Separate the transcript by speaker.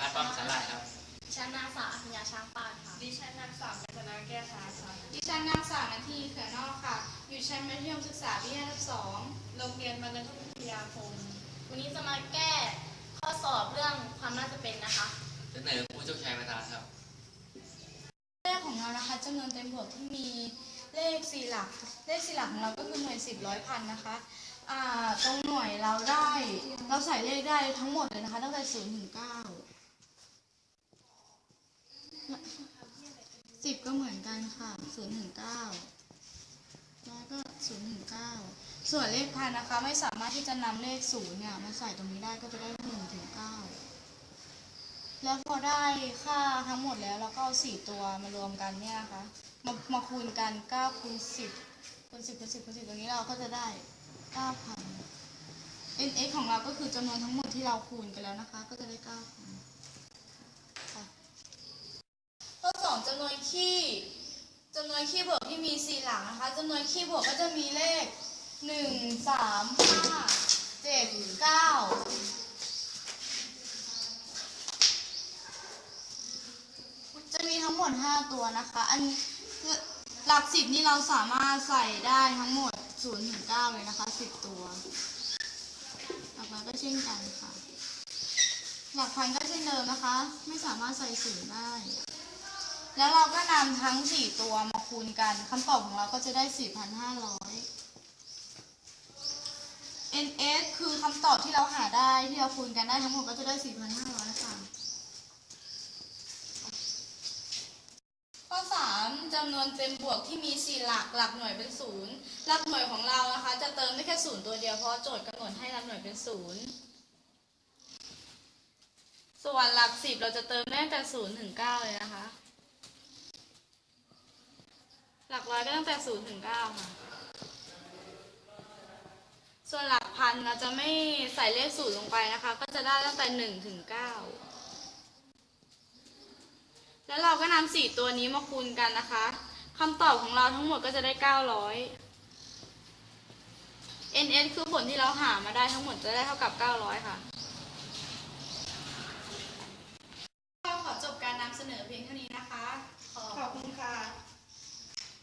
Speaker 1: พัฒน์ป้อมสาลายครับ
Speaker 2: ชั้นนางสาวอัธยาช้างปานค่ะ
Speaker 3: ดิฉันนางสาวกัญจนาแก้วชาค่ะ
Speaker 4: ดิฉันนางสาวนาทีเขือนอกค่ะ อยู่ชั้นมัธยมศึกษาปีห้าทับสอง
Speaker 3: โรงเรียนบรรณทุวิทยาคม
Speaker 2: วันนี้จะมาแก้ข้อสอบเรื่องความน่าจะเป็นนะคะ
Speaker 1: เสนอผู้โชคชัยประธานครับ
Speaker 4: เลขของเรานะคะจำนวนเต็มบวกที่มีเลขสี่หลัก เลขสี่หลักของเราก็คือหน่วยสิบร้อยพันนะคะอ่าตรงหน่วยเราได้ เราใส่เลขได้ทั้งหมดเลยนะคะ ตั้งแต่ศูนย์ถึงเก้า สิบก็เหมือนกันค่ะศูนย์ถึงเก้าร้อยก็ศูนย์ถึงเก้าส่วนเลขพันนะคะ ไม่สามารถที่จะนำเลขศูนย์เนี่ยมาใส่ตรงนี้ได้ก็จะได้หนึ่งถึงเก้าแล้วพอได้ค่าทั้งหมดแล้วเราก็เอาสี่ตัวมารวมกันเนี่ยนะคะมามาคูณกันเก้าคูณสิบคูณสิบคูณสิบคูณสิบตรงนี้เราก็จะได้เก้าพัน nx ของเราก็คือจำนวนทั้งหมดที่เราคูณกันแล้วนะคะ ก็จะได้เก้าพันค่ะข้อสอง จำนวนคี่จำนวนคี่บวกที่มีสี่หลักนะคะจำนวนคี่บวกก็จะมีเลขหนึ่งสามห้าเจ็ดเก้าจะมีทั้งหมด5ตัวนะคะ อันหลักสิบนี่เราสามารถใส่ได้ทั้งหมด0ถึง9เลยนะคะ10ตัวหลักร้อยก็เช่นกันค่ะ หลักพันก็เช่นเดิมนะคะ ไม่สามารถใส่ศูนย์ได้ แล้วเราก็นำทั้ง 4 ตัวมาคูณกันคำตอบของเราก็จะได้ 4,500 NS คือคำตอบที่เราหาได้ที่เราคูณกันได้ทั้งหมดก็จะได้ 4,500ค่ะข้อ 3จำนวนเต็มบวกที่มี 4 หลักหลักหน่วยเป็นศูนย์หลักหน่วยของเรานะคะ จะเติมได้แค่ศูนย์ตัวเดียวเพราะโจทย์กำหนดให้หลักหน่วยเป็นศูนย์ส่วนหลักสิบเราจะเติมได้แต่ศูนย์ถึงเก้าเลยนะคะ หลักร้อยก็ตั้งแต่ศูนย์ถึงเก้าค่ะ ส่วนหลักพันเราจะไม่ใส่เลขศูนย์ลงไปนะคะ ก็จะได้ตั้งแต่หนึ่งถึงเก้าแล้วเราก็นำสี่ตัวนี้มาคูณกันนะคะคำตอบของเราทั้งหมดก็จะได้900 NS คือผลที่เราหามาได้ทั้งหมดจะได้เท่ากับ900ค่ะ